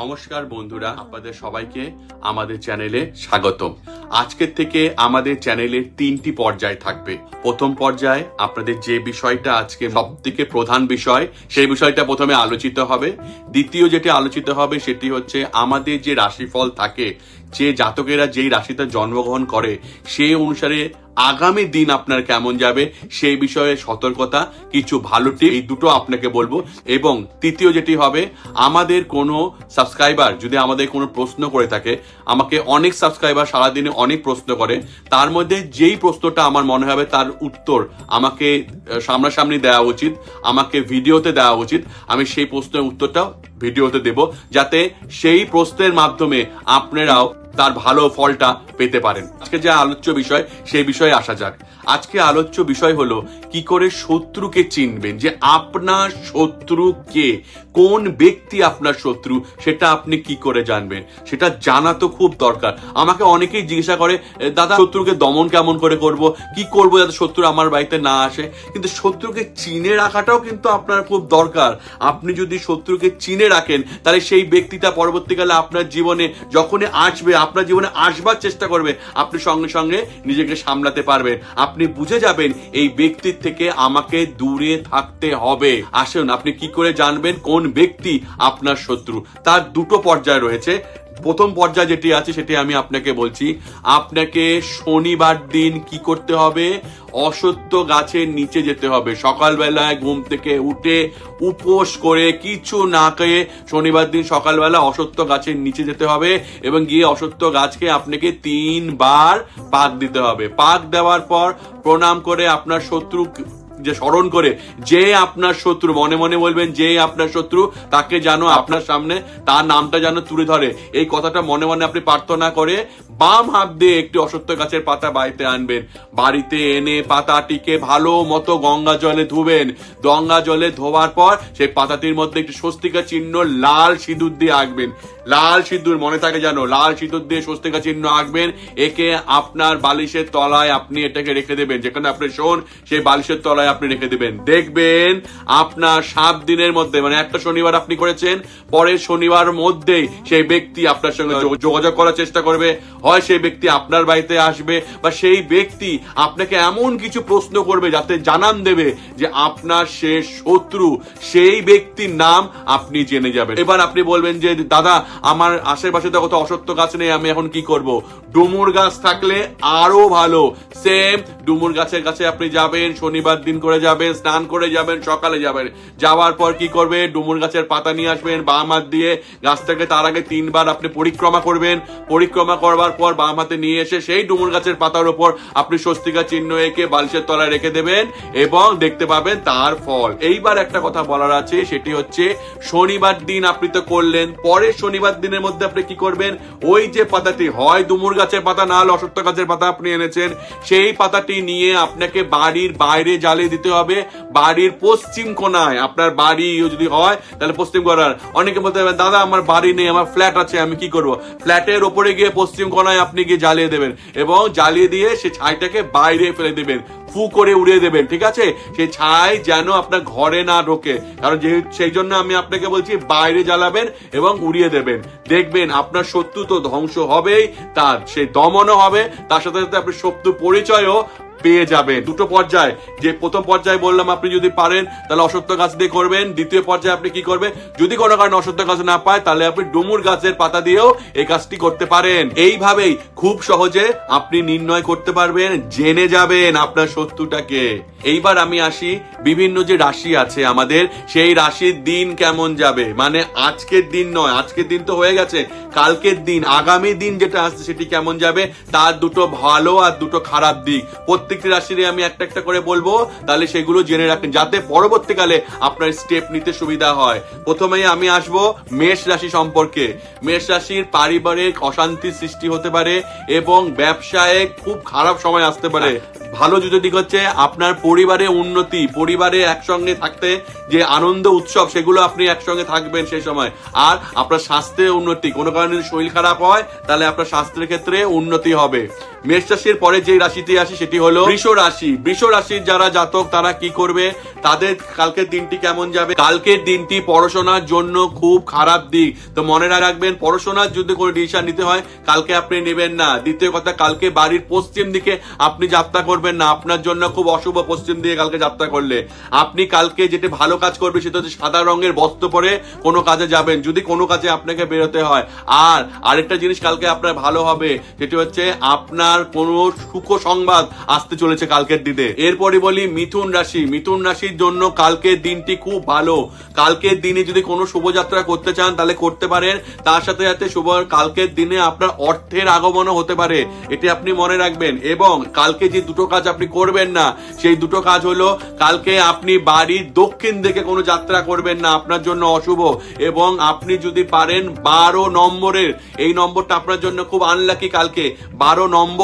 নমস্কার বন্ধুরা, আপনাদের সবাইকে আমাদের চ্যানেলে স্বাগতম। আজকের থেকে আমাদের চ্যানেলের তিনটি পর্যায় থাকবে। প্রথম পর্যায়ে, আপনাদের যে বিষয়টা আজকে সব থেকে প্রধান বিষয়, সেই বিষয়টা প্রথমে আলোচিত হবে। দ্বিতীয় যেটি আলোচিত হবে, সেটি হচ্ছে আমাদের যে রাশিফল থাকে, যে জাতকেরা যেই রাশিতে জন্মগ্রহণ করে, সেই অনুসারে আগামী দিন আপনার কেমন যাবে, সেই বিষয়ে সতর্কতা, কিছু ভালো টিপ, এই দুটো আপনাকে বলব। এবং তৃতীয় যেটি হবে, আমাদের কোনো সাবস্ক্রাইবার, যদি আমাদের কোনো প্রশ্ন করে থাকে, আমাকে অনেক সাবস্ক্রাইবার সারাদিনে অনেক প্রশ্ন করে, তার মধ্যে যেই প্রশ্নটা আমার মনে হবে তার উত্তর আমাকে সামনাসামনি দেওয়া উচিত, আমাকে ভিডিওতে দেওয়া উচিত, আমি সেই প্রশ্নের উত্তরটাও ভিডিওতে দেব, যাতে সেই প্রশ্নের মাধ্যমে আপনারাও তার ভালো ফলটা পেতে পারেন। আজকে যে আলোচ্য বিষয়, সেই বিষয়ে আসা যাক। আজকে আলোচ্য বিষয় হলো, কি করে শত্রুকে চিনবেন? যে আপনার শত্রু কে? কোন ব্যক্তি আপনার শত্রু, সেটা আপনি কি করে জানবেন? সেটা জানা তো খুব দরকার। আমাকে অনেকেই জিজ্ঞাসা করে দাদা, শত্রুকে দমন কেমন করে করব? কি করব যাতে শত্রু আমার বাড়িতে না আসে? কিন্তু শত্রুকে চিনে রাখাটাও কিন্তু আপনার খুব দরকার। আপনি যদি শত্রুকে চিনে রাখেন, তাহলে সেই ব্যক্তিটা পরবর্তীকালে আপনার জীবনে যখনই আসবে, আপনার জীবনে আসবার চেষ্টা করবে, আপনি সঙ্গে সঙ্গে নিজেকে সামলাতে পারবেন। আপনি বুঝে যাবেন, এই ব্যক্তির থেকে আমাকে দূরে থাকতে হবে। আসুন, আপনি কি করে জানবেন কোন ব্যক্তি আপনার শত্রু। তার দুটো পর্যায় রয়েছে। প্রথম পর্যায়ে যেটি আছে, সেটি আমি আপনাকে বলছি। আপনাকে শনিবার দিন কি করতে হবে? অসত্য গাছের নিচে যেতে হবে। সকালবেলায় ঘুম থেকে উঠে উপোস করে কিছু না খেয়ে শনিবার দিন সকালবেলা অসত্য গাছের নিচে যেতে হবে এবং গিয়ে অসত্য গাছকে আপনাকে তিনবার পাক দিতে হবে। পাক দেওয়ার পর প্রণাম করে আপনার শত্রু যে স্মরণ করে, যে আপনার শত্রু, মনে মনে বলবেন যে আপনার শত্রু, তাকে জানো আপনার সামনে, তার নামটা যেন তুলে ধরে। এই কথাটা মনে মনে আপনি প্রার্থনা করে বাম হাত দিয়ে একটি অসত্য গাছের পাতা বাড়িতে আনবেন। বাড়িতে এনে পাতাটিকে ভালো মতো গঙ্গা জলে ধুবেন। গঙ্গা জলে ধোবার পর সেই পাতাটির মধ্যে একটি স্বস্তিকা চিহ্ন লাল সিঁদুর দিয়ে আঁকবেন। লাল সিঁদুর মনে থাকে জানো লাল সিঁদুর দিয়ে স্বস্তিকা চিহ্ন আঁকবেন। একে আপনার বালিশের তলায় আপনি এটাকে রেখে দেবেন। যেখানে আপনি শোন, সেই বালিশের তলায় আপনি রেখে দেবেন। দেখবেন আপনার সাত দিনের মধ্যে মানে একটা শনিবার আপনি করেছেন পরের শনিবার মধ্যেই সেই ব্যক্তি আপনার সঙ্গে যোগাযোগ করার চেষ্টা করবে হয় সেই ব্যক্তি আপনার বাড়িতে আসবে বা সেই ব্যক্তি আপনাকে এমন কিছু প্রশ্ন করবে যাতে জানান দেবে যে আপনার সে শত্রু সেই ব্যক্তির নাম আপনি জেনে যাবেন। এবার আপনি বলবেন যে দাদা আমার আশেপাশে তো কত অসত্য গাছ নেই আমি এখন কি করব? ডুমুর গাছ থাকলে আরও ভালো। সেম ডুমুর গাছের কাছে আপনি যাবেন শনিবার দিন করে যাবেন, স্নান করে যাবেন, সকালে যাবেন। যাওয়ার পর কি করবে ডুমুর গাছের পাতা নিয়ে আসবেন বাম হাত দিয়ে গাছটাকে তার আগে তিনবার আপনি পরিক্রমা করবেন। পরিক্রমা করবার পর বাম হাতে নিয়ে এসে সেই ডুমুর গাছের পাতার উপর আপনি স্বস্তিকা চিহ্ন এঁকে বালিশের তলায় রেখে দেবেন এবং দেখতে পাবেন তার ফল। এইবার একটা কথা বলার আছে, সেটি হচ্ছে শনিবার দিন আপনি তো করলেন, পরের শনিবার দিনের মধ্যে আপনি কি করবেন? ওই যে পাতাটি হয়, ডুমুর গাছের পাতা না হলে অসত্য গাছের পাতা আপনি এনেছেন, সেই পাতাটি নিয়ে আপনাকে বাড়ির বাইরে জ্বালিয়ে দিতে হবে বাড়ির পশ্চিম কোনায়। আপনার বাড়ি যদি হয়, তাহলে পশ্চিম কোনার। অনেকে বলতে পারবেন দাদা, আমার বাড়ি নেই, আমার ফ্ল্যাট আছে, আমি কি করব? ফ্ল্যাটের ওপরে গিয়ে পশ্চিম কোনায় আপনি গিয়ে জ্বালিয়ে দেবেন এবং জ্বালিয়ে দিয়ে সে ছাইটাকে বাইরে ফেলে দেবেন, ফু করে উড়িয়ে দেবেন, ঠিক আছে? সেই ছাই যেন আপনার ঘরে না ঢোকে। কারণ যে, সেই জন্য আমি আপনাকে বলছি, বাইরে জ্বালাবেন এবং উড়িয়ে দেবেন। দেখবেন আপনার শত্রু তো ধ্বংস হবেই তার সেই দমনও হবে, তার সাথে সাথে আপনার শত্রু পরিচয়ও পেয়ে যাবেন দুটো পর্যায়ে। যে প্রথম পর্যায়ে বললাম আপনি যদি পারেন, তাহলে অসত্য গাছ দিয়ে করবেন। দ্বিতীয় পর্যায়ে আপনি কি করবেন? যদি কোনো কারণে অসত্য গাছ না পায়, তাহলে আপনি ডুমুর গাছের পাতা দিয়েও এই কাজটি করতে পারেন। এইভাবেই খুব সহজে আপনি নির্ণয় করতে পারবেন, জেনে যাবেন আপনার শত্রুটাকে। এইবার আমি আসি, বিভিন্ন যে রাশি আছে আমাদের, সেই রাশির দিন কেমন যাবে? মানে আজকের দিন নয়, আজকের দিন তো হয়ে গেছে। কালকের দিন, আগামী দিন যেটা আসছে সেটি কেমন যাবে? তার দুটো ভালো আর দুটো খারাপ দিক। প্রত্যেকটি রাশিরে আমি একটা একটা করে বলব। তাহলে সেগুলো জেনে রাখেন, যাতে পরবর্তীকালে আপনার স্টেপ নিতে সুবিধা হয়। প্রথমেই আমি আসব মেষ রাশি সম্পর্কে। মেষ রাশির পারিবারিক অশান্তির সৃষ্টি হতে পারে এবং ব্যবসায় খুব খারাপ সময় আসতে পারে। ভালো দুটো দিক হচ্ছে আপনার পরিবারে উন্নতি, পরিবারে একসঙ্গে থাকতে যে আনন্দ উৎসব, সেগুলো আপনি একসঙ্গে থাকবেন সেই সময়। আর আপনার স্বাস্থ্যে উন্নতি, কোনো কারণে যদি শরীর খারাপ হয়, তাহলে আপনার স্বাস্থ্যের ক্ষেত্রে উন্নতি হবে। মেষ রাশির পরে যে রাশিতে আসি সেটি হলো বৃষ রাশি। বৃষ রাশির যারা জাতক, তারা কি করবে? তাদের কালকের দিনটি কেমন যাবে? কালকের দিনটি পড়াশোনার জন্য খুব খারাপ দিক। তো মনে রাখবেন, পড়াশোনার যদি কোনো ডিসিশন নিতে হয়, কালকে আপনি নেবেন না। দ্বিতীয় কথা, কালকে বাড়ির পশ্চিম দিকে আপনি যাত্রা করবেন না। আপনার জন্য খুব অশুভ পশ্চিম দিকে কালকে যাত্রা করলে। আপনি কালকে যেটি ভালো কাজ করবে, সেটা হচ্ছে সাদা রঙের বস্ত্র পরে কোনো কাজে যাবেন। যদি কোনো কাজে আপনাকে বেরোতে হয়, আর আরেকটা জিনিস কালকে আপনার ভালো হবে যেটি হচ্ছে আপনার কোনো সুখ সংবাদ আসতে চলেছে কালকের দিনে। এরপরে বলি, মিথুন রাশি। মিথুন রাশির জন্য কালকের দিনটি খুব ভালো। কালকের দিনে যদি কোনো শুভযাত্রা করতে চান, তাহলে করতে পারেন। তার সাথে সাথে শুভ, কালকের দিনে আপনার অর্থের আগমনও হতে পারে। এটি আপনি মনে রাখবেন। এবং কালকে যে দুটো কাজ আপনি করবেন না, সেই দুটো কাজ হলো, কালকে আপনি বাড়ির দক্ষিণ দিকে কোনো যাত্রা করবেন না, আপনার জন্য অশুভ। এবং আপনি যদি পারেন বারো নম্বরের, এই নম্বরটা আপনার জন্য খুব আনলাকি কালকে। বারো নম্বর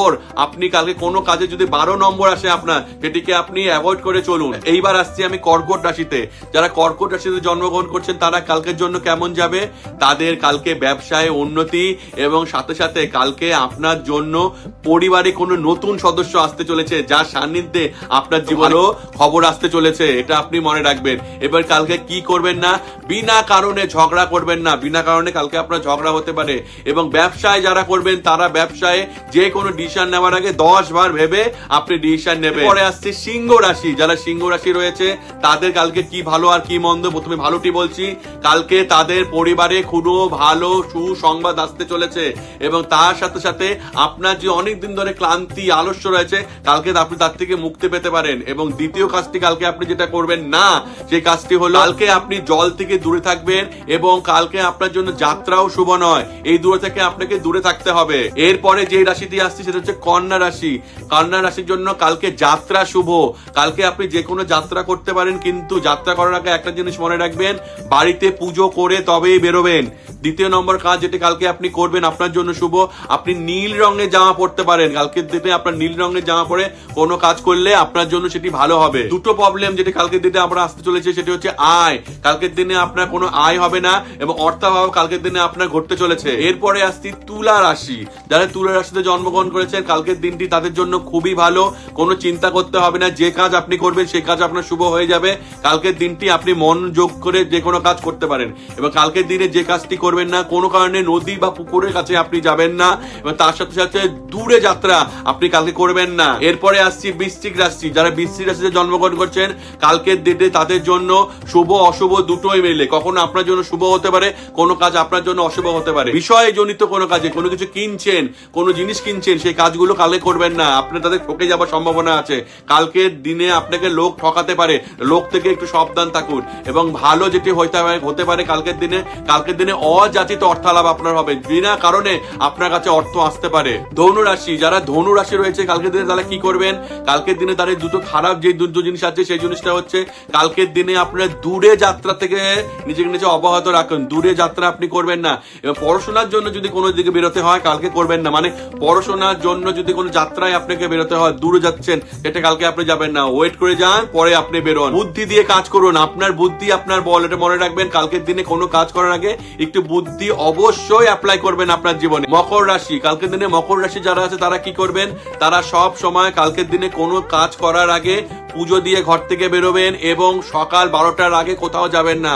আপনি কালকে কোনো কাজে যদি বারো নম্বর আসে আপনার, সেটিকে আপনি অ্যাভয়েড করে চলুন। এইবার আসছি আমি কর্কট রাশিতে। যারা কর্কট রাশিতে জন্মগ্রহণ করছেন, তারা কালকের জন্য কেমন যাবে? তাদের কালকে ব্যবসায় উন্নতি এবং সাথে সাথে কালকে আপনার জন্য পরিবারে কোনো নতুন সদস্য আসতে চলেছে, যার সান্নিধ্যে আপনার জীবনেও খবর আসতে চলেছে, এটা আপনি মনে রাখবেন। এবার কালকে কি করবেন না? বিনা কারণে ঝগড়া করবেন না। বিনা কারণে কালকে আপনার ঝগড়া হতে পারে এবং ব্যবসায় যারা করবেন, তারা ব্যবসায় যে কোনো ডিসিশন নেওয়ার আগে দশ বার ভেবে আপনি ডিসিশন নেবেন। পরে আসছে সিংহ রাশি। যারা সিংহ রাশি রয়েছে তাদের কালকে কি ভালো আর কি মন্দ? প্রথমে ভালোটি বলছি। কালকে তাদের পরিবারে কোনো ভালো সুসংবাদ আসতে চলেছে। এবং তার সাথে সাথে আপনার যে অনেক দিন ধরে ক্লান্তি আলস্য রয়েছে কালকে আপনি তার থেকে মুক্তি পেতে পারেন। এবং দ্বিতীয় কাজটি কালকে আপনি যেটা করবেন না সেই কাজটি হলো কালকে আপনি জল থেকে দূরে থাকবেন এবং কালকে আপনার জন্য যাত্রাও শুভ নয়। এই দূরে থেকে আপনাকে দূরে থাকতে হবে। এরপরে যে রাশিটি আসছে সেটা হচ্ছে কন্যা রাশি। কন্যা রাশির জন্য কালকে যাত্রা শুভ। কালকে আপনি যে কোনো যাত্রা করতে পারেন, কিন্তু যাত্রা করার আগে একটা জিনিস মনে রাখবেন, বাড়িতে পুজো করে তবেই বেরোবেন। দ্বিতীয় নম্বর কাজ যেটি কালকে আপনি করবেন, আপনার জন্য শুভ। আপনি নীল রঙের জামা পরতে পারেন। কালকের দিনে আপনার নীল রঙের জামা পরে কোনো কাজ করলে আপনার জন্য সেটি ভালো হবে। দুটো প্রবলেম যেটি কালকের দিনে আমরা আসতে চলেছে, সেটি হচ্ছে আয়। কালকের দিনে আপনার কোনো আয় হবে না এবং অর্থাভাব কালকের দিনে আপনার ঘটতে চলেছে। এরপরে আসছি তুলা রাশি। যারা তুলা রাশিতে জন্মগ্রহণ করেছেন কালকের দিনটি তাদের জন্য খুবই ভালো। কোনো চিন্তা করতে হবে না, যে কাজ আপনি করবেন সেই কাজ আপনার শুভ হয়ে যাবে। কালকের দিনটি আপনি মন যোগ করে যে কোনো কাজ করতে পারেন। এবং কালকের দিনে যে কাজটি করবেন না, কোনো কারণে নদী বা পুকুরের কাছে আপনি যাবেন না। এবং তার সাথে সাথে দূরে যাত্রা আপনি কালকে করবেন না। এরপরে আসছি বৃশ্চিক রাশি। যারা বৃশ্চিক রাশিতে জন্মগ্রহণ করছেন, কালকের দিনে তাদের জন্য শুভ, অশুভ দুটোই মেলে। কখনো আপনার জন্য শুভ হতে পারে, কোনো কাজ আপনার জন্য অশুভ হতে পারে। বিষয় জনিত কোনো কাজে কোনো কিছু কিনছেন, কোনো জিনিস কিনছেন সেই কাজগুলো কালকে করবেন না। আপনার তাদের ঠকে যাওয়ার সম্ভাবনা আছে। কালকের দিনে আপনাকে লোক ঠকাতে পারে। লোক থেকে একটু সাবধান থাকুন। এবং ভালো যেটি হইতে হতে পারে কালকের দিনে। কালকের দিনে অযাচিত অর্থালাভ আপনার হবে। বিনা কারণে আপনার কাছে অর্থ আসতে পারে। ধনু রাশি, যারা ধনু রাশি রয়েছে, কালকের দিনে তারা কি করবেন? কালকের দিনে তাদের দুটো খারাপ যে দুটো জিনিস আছে, সেই জিনিসটা হচ্ছে, কালকের দিনে আপনার দূরে যাত্রা থেকে নিজেকে নিজে অব্যাহত রাখুন। দূরে যাত্রা আপনি করবেন না। এবং পড়াশোনার জন্য যদি কোনো দিকে বেরোতে হয়, কালকে করবেন না। মানে পড়াশোনার জন্য যদি কোনো যাত্রায় আপনাকে বেরোতে হয়, দূরে যাচ্ছেন এটা কালকে আপনি যাবেন না। ওয়েট করে যান, পরে আপনি বেরোন। বুদ্ধি দিয়ে কাজ করুন। আপনার বুদ্ধি, আপনার বল, এটা মনে রাখবেন, কালকের দিনে কোনো কাজ করার আগে একটু বুদ্ধি অবশ্যই অ্যাপ্লাই করবেন আপনার জীবনে। মকর রাশি, কালকের দিনে মকর রাশি যারা আছে, তারা কি করবেন? তারা সব সময় কালকের দিনে কোনো কাজ করার আগে পুজো দিয়ে ঘর থেকে বেরোবেন এবং সকাল বারোটার আগে কোথাও যাবেন না।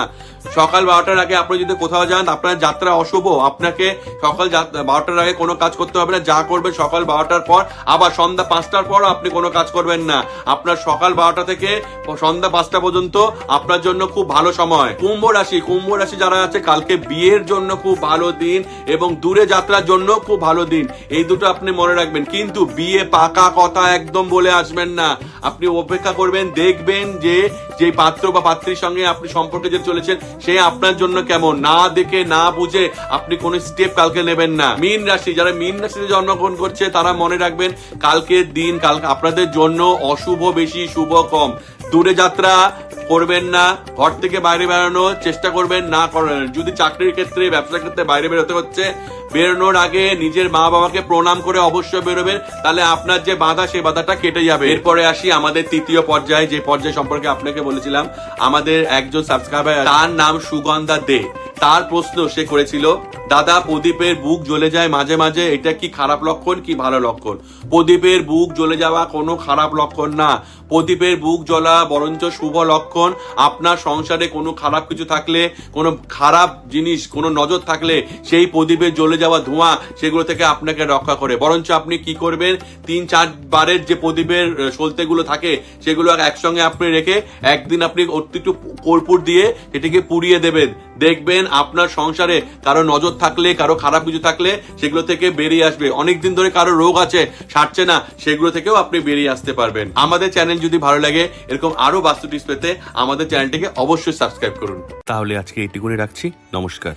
সকাল বারোটার আগে আপনি যদি কোথাও যান, আপনার যাত্রা অশুভ। আপনাকে সকাল বারোটার আগে কোনো কাজ করতে হবে না, যা করবেন সকাল বারোটার পর, আবার সন্ধ্যা পাঁচটার পর আপনি কোনো কাজ করবেন না। আপনার সকাল বারোটা থেকে সন্ধ্যা পাঁচটা পর্যন্ত আপনার জন্য খুব ভালো সময়। কুম্ভ রাশি কুম্ভ রাশি যারা আছে, কালকে বিয়ের জন্য খুব ভালো দিন এবং দূরে যাত্রার জন্য খুব ভালো দিন। এই দুটো আপনি মনে রাখবেন। কিন্তু বিয়ে পাকা কথা একদম বলে আসবেন না। আপনি অপেক্ষা করবেন, দেখবেন যে যে পাত্র বা পাত্রীর সঙ্গে আপনি সম্পর্কে যে চলেছেন সে আপনার জন্য কেমন? না দেখে, না বুঝে আপনি কোন স্টেপ কালকে নেবেন না। মীন রাশি, যারা মিন রাশিতে জন্মগ্রহণ করছে, তারা মনে রাখবেন, কালকের দিন, কাল আপনাদের জন্য অশুভ বেশি, শুভ কম। দূরে যাত্রা করবেন না, ঘর থেকে বাইরে বেরোনোর চেষ্টা করবেন, না করেন যদি চাকরির ক্ষেত্রে, ব্যবসার ক্ষেত্রে বাইরে বেরোতে হচ্ছে, বেরোনোর আগে নিজের মা বাবাকে প্রণাম করে অবশ্যই বেরোবেন, তাহলে আপনার যে বাধা, সেই বাধাটা কেটে যাবে। এরপরে আসি আমাদের তৃতীয় পর্যায়ে, যে পর্যায় সম্পর্কে আপনাকে বলেছিলাম, আমাদের একজন সাবস্ক্রাইবার, তার নাম সুগন্ধা দে। তার প্রশ্ন সে করেছিল, দাদা, প্রদীপের বুক জ্বলে যায় মাঝে মাঝে, এটা কি খারাপ লক্ষণ কি ভালো লক্ষণ? প্রদীপের বুক জ্বলে যাওয়া কোনো খারাপ লক্ষণ না। প্রদীপের বুক জ্বলা বরঞ্চ শুভ লক্ষণ। আপনার সংসারে কোনো খারাপ কিছু থাকলে, কোনো খারাপ জিনিস, কোনো নজর থাকলে, সেই প্রদীপের জ্বলে যাওয়া ধোঁয়া, সেগুলো থেকে আপনাকে রক্ষা করে। বরঞ্চ আপনি কি করবেন? তিন, চার বারের যে প্রদীপের সলতেগুলো থাকে, সেগুলো একসঙ্গে আপনি রেখে, একদিন আপনি একটু কর্পূর দিয়ে এটিকে পুড়িয়ে দেবেন। দেখবেন আপনার সংসারে কারও নজর থাকলে, কারও খারাপ কিছু থাকলে সেগুলো থেকে বেরিয়ে আসবে। অনেকদিন ধরে কারও রোগ আছে, সারছে না, সেগুলো থেকেও আপনি বেরিয়ে আসতে পারবেন। আমাদের চ্যানেল যদি ভালো লাগে, এরকম আরও বাস্তু টিপস পেতে আমাদের চ্যানেলটিকে অবশ্যই সাবস্ক্রাইব করুন। তাহলে আজকে এটি করে রাখছি। নমস্কার।